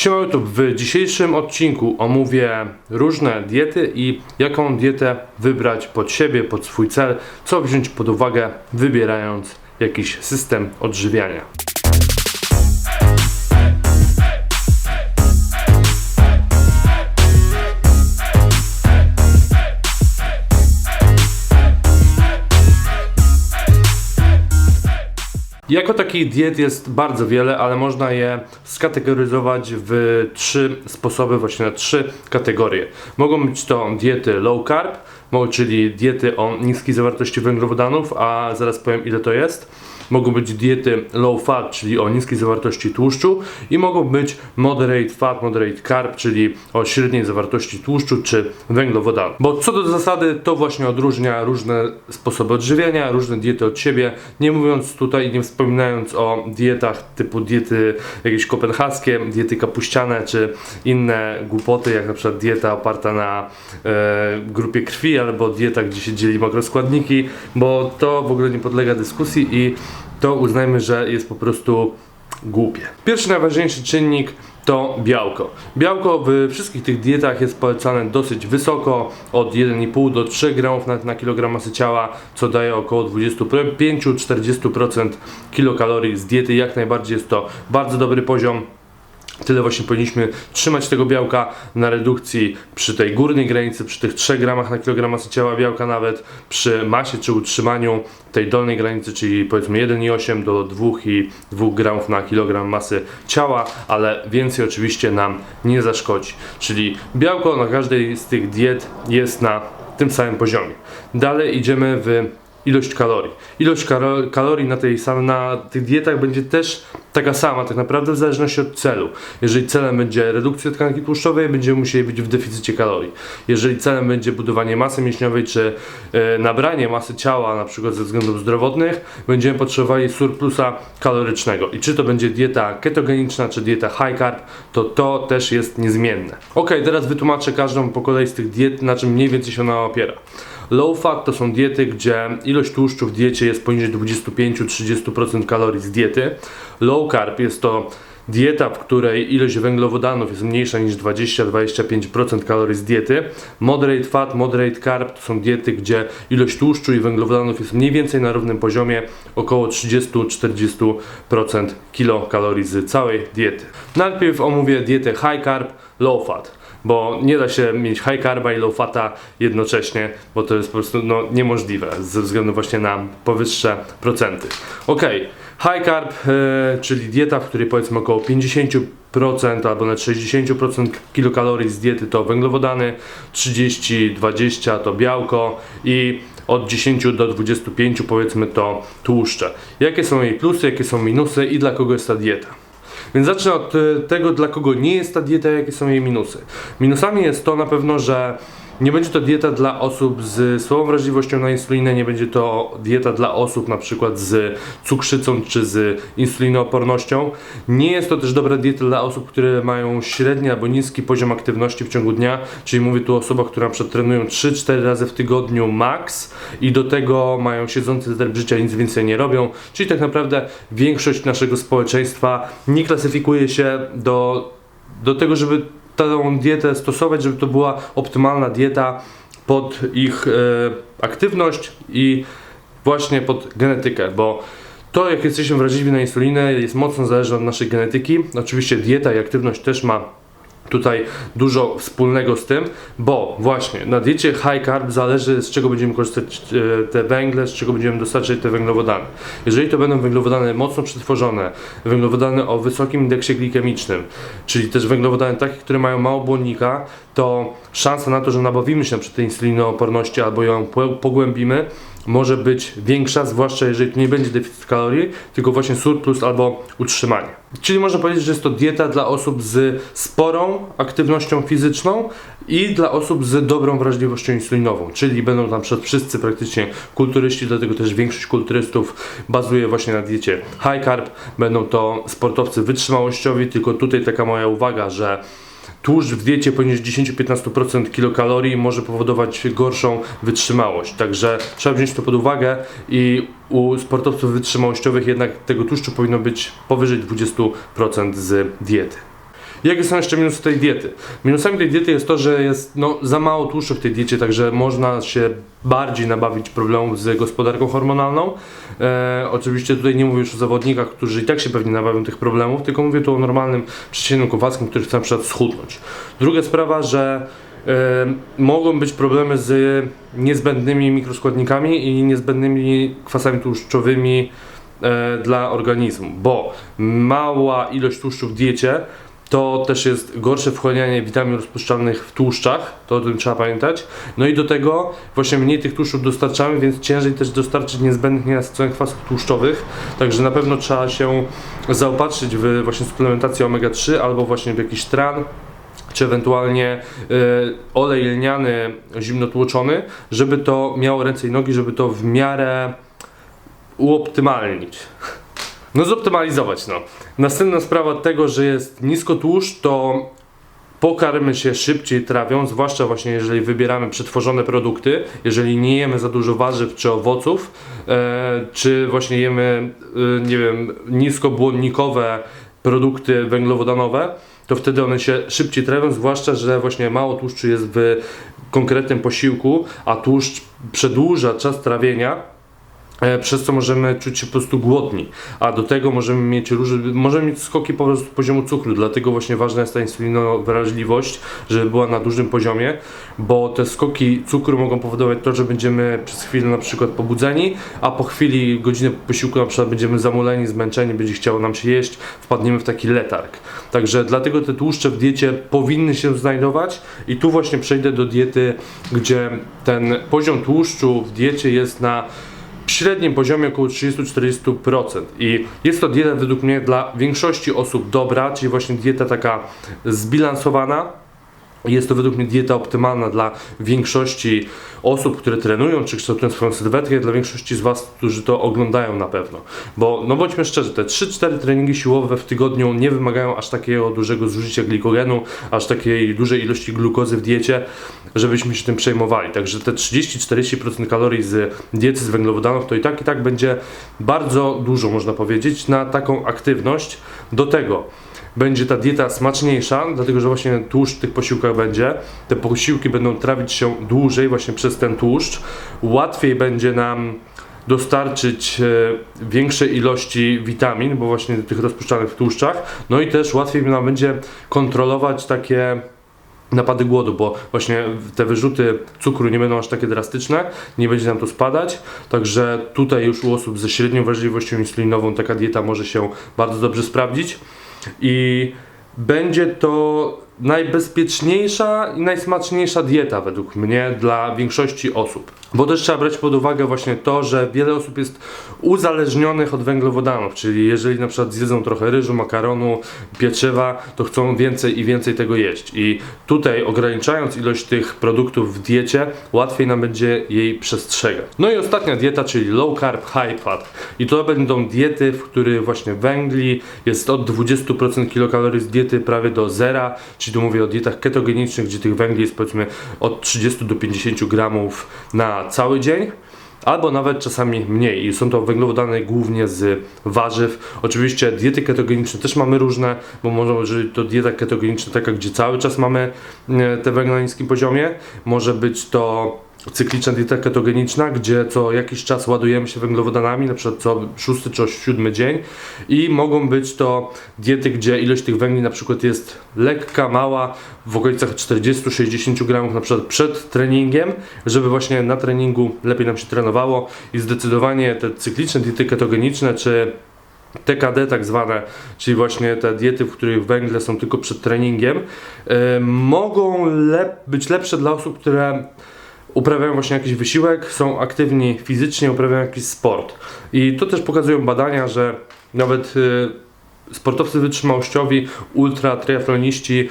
Siema YouTube, w dzisiejszym odcinku omówię różne diety i jaką dietę wybrać pod siebie, pod swój cel, co wziąć pod uwagę wybierając jakiś system odżywiania. Jako takich diet jest bardzo wiele, ale można je skategoryzować w trzy sposoby, właśnie na trzy kategorie. Mogą być to diety low carb, czyli diety o niskiej zawartości węglowodanów, a zaraz powiem ile to jest. Mogą być diety low fat, czyli o niskiej zawartości tłuszczu i mogą być moderate fat, moderate carb, czyli o średniej zawartości tłuszczu czy węglowodanów. Bo co do zasady, to właśnie odróżnia różne sposoby odżywiania, różne diety od siebie. Nie mówiąc tutaj, nie wspominając o dietach typu diety jakieś kopenhaskie, diety kapuściane czy inne głupoty, jak na przykład dieta oparta na e, grupie krwi albo dieta, gdzie się dzieli makroskładniki, bo to w ogóle nie podlega dyskusji i to uznajmy, że jest po prostu głupie. Pierwszy najważniejszy czynnik to białko. Białko w wszystkich tych dietach jest polecane dosyć wysoko, od 1,5 do 3 gramów na, na kilogram masy ciała, co daje około 25-40% kilokalorii z diety. Jak najbardziej jest to bardzo dobry poziom. Tyle właśnie powinniśmy trzymać tego białka na redukcji przy tej górnej granicy, przy tych 3 gramach na kilogram masy ciała białka nawet, przy masie czy utrzymaniu tej dolnej granicy, czyli powiedzmy 1,8 do 2,2 gramów na kilogram masy ciała, ale więcej oczywiście nam nie zaszkodzi. Czyli białko na każdej z tych diet jest na tym samym poziomie. Dalej idziemy w ilość kalorii. Ilość kalorii na, tej na tych dietach będzie też taka sama, tak naprawdę w zależności od celu. Jeżeli celem będzie redukcja tkanki tłuszczowej, będziemy musieli być w deficycie kalorii. Jeżeli celem będzie budowanie masy mięśniowej czy e, nabranie masy ciała, na przykład ze względów zdrowotnych, będziemy potrzebowali surplusa kalorycznego. I czy to będzie dieta ketogeniczna, czy dieta high carb, to to też jest niezmienne. Ok, teraz wytłumaczę każdą po kolei z tych diet, na czym mniej więcej się ona opiera. Low fat to są diety, gdzie ilość tłuszczu w diecie jest poniżej 25-30% kalorii z diety. Low carb jest to dieta, w której ilość węglowodanów jest mniejsza niż 20-25% kalorii z diety. Moderate fat, moderate carb to są diety, gdzie ilość tłuszczu i węglowodanów jest mniej więcej na równym poziomie, około 30-40% kilokalorii z całej diety. Najpierw omówię dietę high carb, low fat bo nie da się mieć high carba i low fata jednocześnie, bo to jest po prostu no, niemożliwe ze względu właśnie na powyższe procenty. Ok, high carb, e, czyli dieta, w której powiedzmy około 50% albo nawet 60% kilokalorii z diety to węglowodany, 30-20 to białko i od 10 do 25 powiedzmy to tłuszcze. Jakie są jej plusy, jakie są minusy i dla kogo jest ta dieta? Więc zacznę od e, tego, dla kogo nie jest ta dieta, jakie są jej minusy. Minusami jest to na pewno, że nie będzie to dieta dla osób z słabą wrażliwością na insulinę, nie będzie to dieta dla osób na przykład z cukrzycą czy z insulinoopornością. Nie jest to też dobra dieta dla osób, które mają średni albo niski poziom aktywności w ciągu dnia, czyli mówię tu o osobach, które na przykład trenują 3-4 razy w tygodniu max i do tego mają siedzący tryb życia, nic więcej nie robią, czyli tak naprawdę większość naszego społeczeństwa nie klasyfikuje się do, do tego, żeby tą dietę stosować, żeby to była optymalna dieta pod ich e, aktywność i właśnie pod genetykę, bo to jak jesteśmy wrażliwi na insulinę jest mocno zależne od naszej genetyki. Oczywiście dieta i aktywność też ma tutaj dużo wspólnego z tym, bo właśnie na diecie high carb zależy z czego będziemy korzystać e, te węgle, z czego będziemy dostarczać te węglowodany. Jeżeli to będą węglowodany mocno przetworzone, węglowodany o wysokim indeksie glikemicznym, czyli też węglowodany takie, które mają mało błonnika, to szansa na to, że nabawimy się przy tej insulinooporności albo ją po- pogłębimy, może być większa, zwłaszcza jeżeli nie będzie deficyt kalorii, tylko właśnie surplus albo utrzymanie. Czyli można powiedzieć, że jest to dieta dla osób z sporą aktywnością fizyczną i dla osób z dobrą wrażliwością insulinową, czyli będą tam przed wszyscy praktycznie kulturyści, dlatego też większość kulturystów bazuje właśnie na diecie high carb, będą to sportowcy wytrzymałościowi, tylko tutaj taka moja uwaga, że Tłuszcz w diecie poniżej 10-15% kilokalorii może powodować gorszą wytrzymałość. Także trzeba wziąć to pod uwagę i u sportowców wytrzymałościowych jednak tego tłuszczu powinno być powyżej 20% z diety. Jakie są jeszcze minusy tej diety? Minusami tej diety jest to, że jest no, za mało tłuszczu w tej diecie, także można się bardziej nabawić problemów z gospodarką hormonalną. E, oczywiście tutaj nie mówię już o zawodnikach, którzy i tak się pewnie nabawią tych problemów, tylko mówię tu o normalnym przeciętnym kowalskim, który chce na przykład schudnąć. Druga sprawa, że e, mogą być problemy z niezbędnymi mikroskładnikami i niezbędnymi kwasami tłuszczowymi e, dla organizmu, bo mała ilość tłuszczu w diecie to też jest gorsze wchłanianie witamin rozpuszczalnych w tłuszczach, to o tym trzeba pamiętać. No i do tego właśnie mniej tych tłuszczów dostarczamy, więc ciężej też dostarczyć niezbędnych nienasyconych kwasów tłuszczowych, także na pewno trzeba się zaopatrzyć w właśnie suplementację omega-3 albo właśnie w jakiś tran, czy ewentualnie y, olej lniany zimnotłoczony, żeby to miało ręce i nogi, żeby to w miarę uoptymalnić. No zoptymalizować, no. Następna sprawa tego, że jest nisko tłuszcz, to pokarmy się szybciej trawią, zwłaszcza właśnie jeżeli wybieramy przetworzone produkty, jeżeli nie jemy za dużo warzyw czy owoców, e, czy właśnie jemy, e, nie wiem, niskobłonnikowe produkty węglowodanowe, to wtedy one się szybciej trawią, zwłaszcza, że właśnie mało tłuszczu jest w konkretnym posiłku, a tłuszcz przedłuża czas trawienia, przez co możemy czuć się po prostu głodni, a do tego możemy mieć różne, możemy mieć skoki po prostu poziomu cukru, dlatego właśnie ważna jest ta insulinowrażliwość, żeby była na dużym poziomie, bo te skoki cukru mogą powodować to, że będziemy przez chwilę na przykład pobudzeni, a po chwili godziny po posiłku na przykład będziemy zamuleni, zmęczeni, będzie chciało nam się jeść, wpadniemy w taki letarg. Także dlatego te tłuszcze w diecie powinny się znajdować. I tu właśnie przejdę do diety, gdzie ten poziom tłuszczu w diecie jest na średnim poziomie około 30-40% i jest to dieta według mnie dla większości osób dobra, czyli właśnie dieta taka zbilansowana, jest to według mnie dieta optymalna dla większości osób, które trenują, czy kształtują swoją sylwetkę, dla większości z Was, którzy to oglądają na pewno. Bo, no bądźmy szczerzy, te 3-4 treningi siłowe w tygodniu nie wymagają aż takiego dużego zużycia glikogenu, aż takiej dużej ilości glukozy w diecie, żebyśmy się tym przejmowali. Także te 30-40% kalorii z diety z węglowodanów to i tak i tak będzie bardzo dużo, można powiedzieć, na taką aktywność. Do tego będzie ta dieta smaczniejsza, dlatego że właśnie tłuszcz w tych posiłkach będzie. Te posiłki będą trawić się dłużej właśnie przez ten tłuszcz. Łatwiej będzie nam dostarczyć e, większej ilości witamin, bo właśnie tych rozpuszczanych w tłuszczach. No i też łatwiej nam będzie kontrolować takie napady głodu, bo właśnie te wyrzuty cukru nie będą aż takie drastyczne, nie będzie nam to spadać, także tutaj już u osób ze średnią wrażliwością insulinową taka dieta może się bardzo dobrze sprawdzić i będzie to najbezpieczniejsza i najsmaczniejsza dieta według mnie dla większości osób. Bo też trzeba brać pod uwagę właśnie to, że wiele osób jest uzależnionych od węglowodanów, czyli jeżeli na przykład zjedzą trochę ryżu, makaronu, pieczywa, to chcą więcej i więcej tego jeść. I tutaj ograniczając ilość tych produktów w diecie, łatwiej nam będzie jej przestrzegać. No i ostatnia dieta, czyli low carb, high fat. I to będą diety, w których właśnie węgli jest od 20% kilokalorii z diety prawie do zera, czyli tu mówię o dietach ketogenicznych, gdzie tych węgli jest powiedzmy od 30 do 50 gramów na cały dzień albo nawet czasami mniej. I są to węglowodany głównie z warzyw. Oczywiście diety ketogeniczne też mamy różne, bo może być to dieta ketogeniczna taka, gdzie cały czas mamy e, te węgle na niskim poziomie. Może być to cykliczna dieta ketogeniczna, gdzie co jakiś czas ładujemy się węglowodanami, na przykład co szósty czy siódmy dzień i mogą być to diety, gdzie ilość tych węgli na przykład jest lekka, mała, w okolicach 40-60 gramów na przykład przed treningiem, żeby właśnie na treningu lepiej nam się trenowało i zdecydowanie te cykliczne diety ketogeniczne czy TKD tak zwane, czyli właśnie te diety, w których węgle są tylko przed treningiem, yy, mogą lep być lepsze dla osób, które uprawiają właśnie jakiś wysiłek, są aktywni fizycznie, uprawiają jakiś sport. I to też pokazują badania, że nawet y, sportowcy wytrzymałościowi, ultra, triatloniści,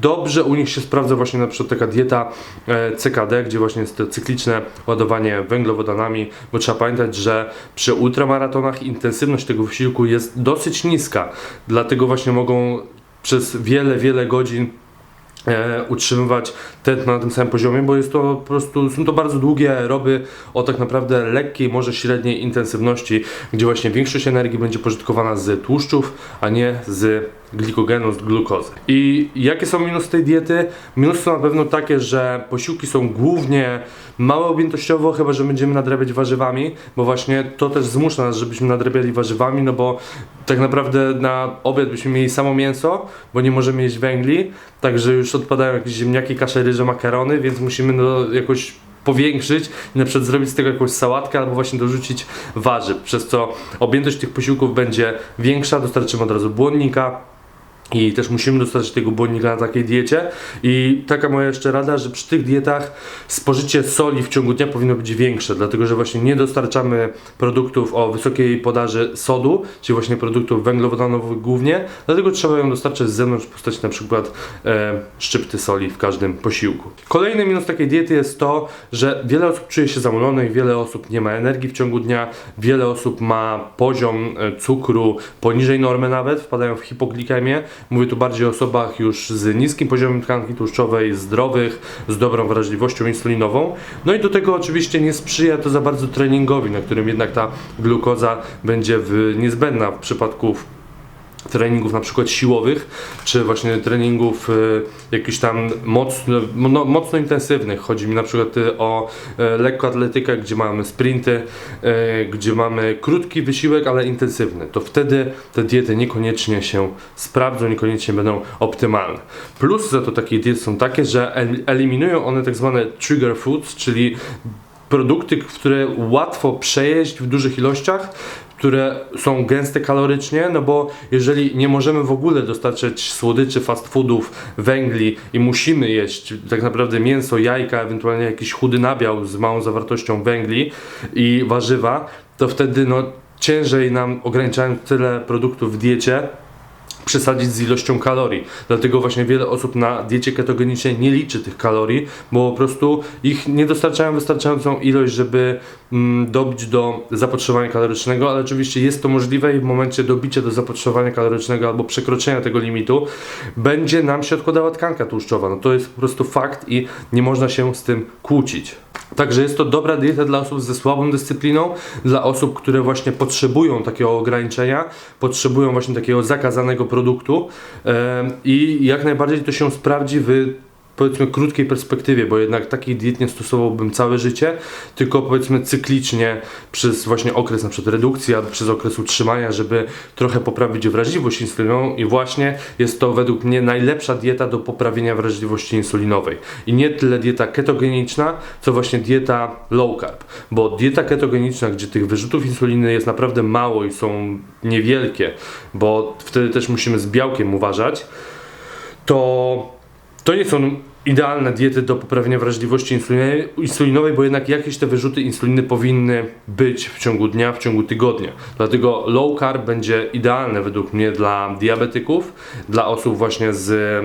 dobrze u nich się sprawdza właśnie na przykład taka dieta e, CKD, gdzie właśnie jest to cykliczne ładowanie węglowodanami, bo trzeba pamiętać, że przy ultramaratonach intensywność tego wysiłku jest dosyć niska, dlatego właśnie mogą przez wiele, wiele godzin e, utrzymywać tętno na tym samym poziomie, bo jest to po prostu, są to bardzo długie aeroby o tak naprawdę lekkiej, może średniej intensywności, gdzie właśnie większość energii będzie pożytkowana z tłuszczów, a nie z glikogenu z glukozy. I jakie są minusy tej diety? Minusy są na pewno takie, że posiłki są głównie małe objętościowo, chyba że będziemy nadrabiać warzywami, bo właśnie to też zmusza nas, żebyśmy nadrabiali warzywami, no bo tak naprawdę na obiad byśmy mieli samo mięso, bo nie możemy jeść węgli, także już odpadają jakieś ziemniaki, kasze, ryże, makarony, więc musimy no, jakoś powiększyć i na przykład zrobić z tego jakąś sałatkę albo właśnie dorzucić warzyw, przez co objętość tych posiłków będzie większa, dostarczymy od razu błonnika, i też musimy dostarczyć tego błonnika na takiej diecie. I taka moja jeszcze rada, że przy tych dietach spożycie soli w ciągu dnia powinno być większe, dlatego że właśnie nie dostarczamy produktów o wysokiej podaży sodu, czyli właśnie produktów węglowodanowych głównie, dlatego trzeba ją dostarczać z zewnątrz w postaci na przykład e, szczypty soli w każdym posiłku. Kolejny minus takiej diety jest to, że wiele osób czuje się zamulonych, wiele osób nie ma energii w ciągu dnia, wiele osób ma poziom e, cukru poniżej normy nawet, wpadają w hipoglikemię, Mówię tu bardziej o osobach już z niskim poziomem tkanki tłuszczowej, zdrowych, z dobrą wrażliwością insulinową. No i do tego oczywiście nie sprzyja to za bardzo treningowi, na którym jednak ta glukoza będzie niezbędna w przypadku treningów na przykład siłowych, czy właśnie treningów y, jakichś tam mocno, no, mocno intensywnych. Chodzi mi na przykład y, o y, lekkoatletykę, gdzie mamy sprinty, gdzie mamy krótki wysiłek, ale intensywny. To wtedy te diety niekoniecznie się sprawdzą, niekoniecznie będą optymalne. Plus za to takie diety są takie, że el- eliminują one tak zwane trigger foods, czyli produkty, które łatwo przejeść w dużych ilościach, które są gęste kalorycznie, no bo jeżeli nie możemy w ogóle dostarczać słodyczy, fast foodów, węgli i musimy jeść tak naprawdę mięso, jajka, ewentualnie jakiś chudy nabiał z małą zawartością węgli i warzywa, to wtedy no ciężej nam ograniczając tyle produktów w diecie przesadzić z ilością kalorii. Dlatego właśnie wiele osób na diecie ketogenicznej nie liczy tych kalorii, bo po prostu ich nie dostarczają wystarczającą ilość, żeby mm, dobić do zapotrzebowania kalorycznego, ale oczywiście jest to możliwe i w momencie dobicia do zapotrzebowania kalorycznego albo przekroczenia tego limitu będzie nam się odkładała tkanka tłuszczowa. No to jest po prostu fakt i nie można się z tym kłócić. Także jest to dobra dieta dla osób ze słabą dyscypliną, dla osób, które właśnie potrzebują takiego ograniczenia, potrzebują właśnie takiego zakazanego produktu i jak najbardziej to się sprawdzi w powiedzmy krótkiej perspektywie, bo jednak takiej diet nie stosowałbym całe życie, tylko powiedzmy cyklicznie przez właśnie okres na przykład redukcji albo przez okres utrzymania, żeby trochę poprawić wrażliwość insulinową i właśnie jest to według mnie najlepsza dieta do poprawienia wrażliwości insulinowej. I nie tyle dieta ketogeniczna, co właśnie dieta low carb, bo dieta ketogeniczna, gdzie tych wyrzutów insuliny jest naprawdę mało i są niewielkie, bo wtedy też musimy z białkiem uważać, to to nie są idealne diety do poprawienia wrażliwości insulinowej, bo jednak jakieś te wyrzuty insuliny powinny być w ciągu dnia, w ciągu tygodnia. Dlatego low carb będzie idealne według mnie dla diabetyków, dla osób właśnie z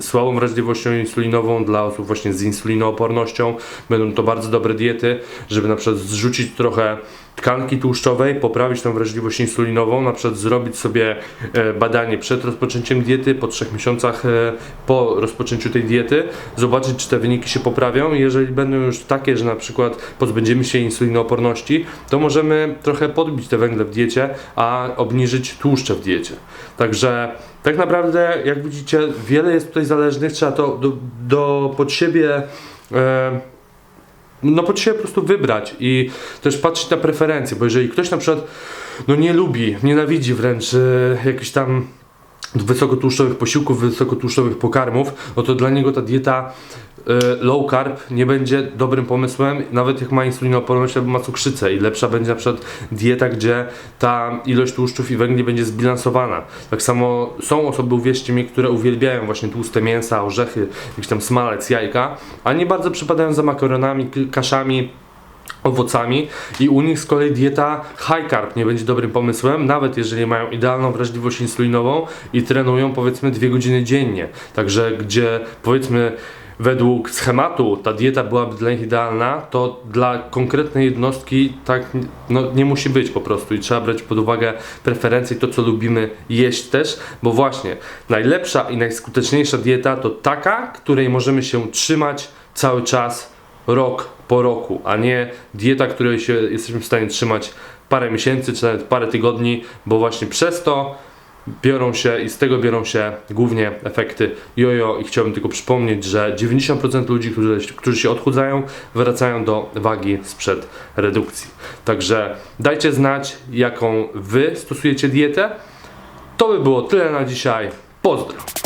słabą wrażliwością insulinową, dla osób właśnie z insulinoopornością. Będą to bardzo dobre diety, żeby na przykład zrzucić trochę tkanki tłuszczowej, poprawić tą wrażliwość insulinową, na przykład zrobić sobie e, badanie przed rozpoczęciem diety, po trzech miesiącach e, po rozpoczęciu tej diety, zobaczyć czy te wyniki się poprawią. Jeżeli będą już takie, że na przykład pozbędziemy się insulinooporności, to możemy trochę podbić te węgle w diecie, a obniżyć tłuszcze w diecie. Także tak naprawdę, jak widzicie, wiele jest tutaj zależnych, trzeba to do, do pod siebie e, no pod siebie po prostu wybrać i też patrzeć na preferencje, bo jeżeli ktoś na przykład no nie lubi, nienawidzi wręcz e, jakichś tam wysokotłuszczowych posiłków, wysokotłuszczowych pokarmów, no to dla niego ta dieta low carb nie będzie dobrym pomysłem, nawet jak ma insulinooporność albo ma cukrzycę i lepsza będzie na przykład dieta, gdzie ta ilość tłuszczów i węgli będzie zbilansowana. Tak samo są osoby, uwierzcie mi, które uwielbiają właśnie tłuste mięsa, orzechy, jakiś tam smalec, jajka, a nie bardzo przypadają za makaronami, kaszami, owocami i u nich z kolei dieta high carb nie będzie dobrym pomysłem, nawet jeżeli mają idealną wrażliwość insulinową i trenują powiedzmy dwie godziny dziennie. Także gdzie powiedzmy według schematu ta dieta byłaby dla nich idealna, to dla konkretnej jednostki tak no, nie musi być po prostu i trzeba brać pod uwagę preferencje i to co lubimy jeść też, bo właśnie najlepsza i najskuteczniejsza dieta to taka, której możemy się trzymać cały czas rok po roku, a nie dieta, której się jesteśmy w stanie trzymać parę miesięcy czy nawet parę tygodni, bo właśnie przez to biorą się i z tego biorą się głównie efekty jojo i chciałbym tylko przypomnieć, że 90% ludzi, którzy, którzy się odchudzają, wracają do wagi sprzed redukcji. Także dajcie znać, jaką wy stosujecie dietę. To by było tyle na dzisiaj. Pozdro!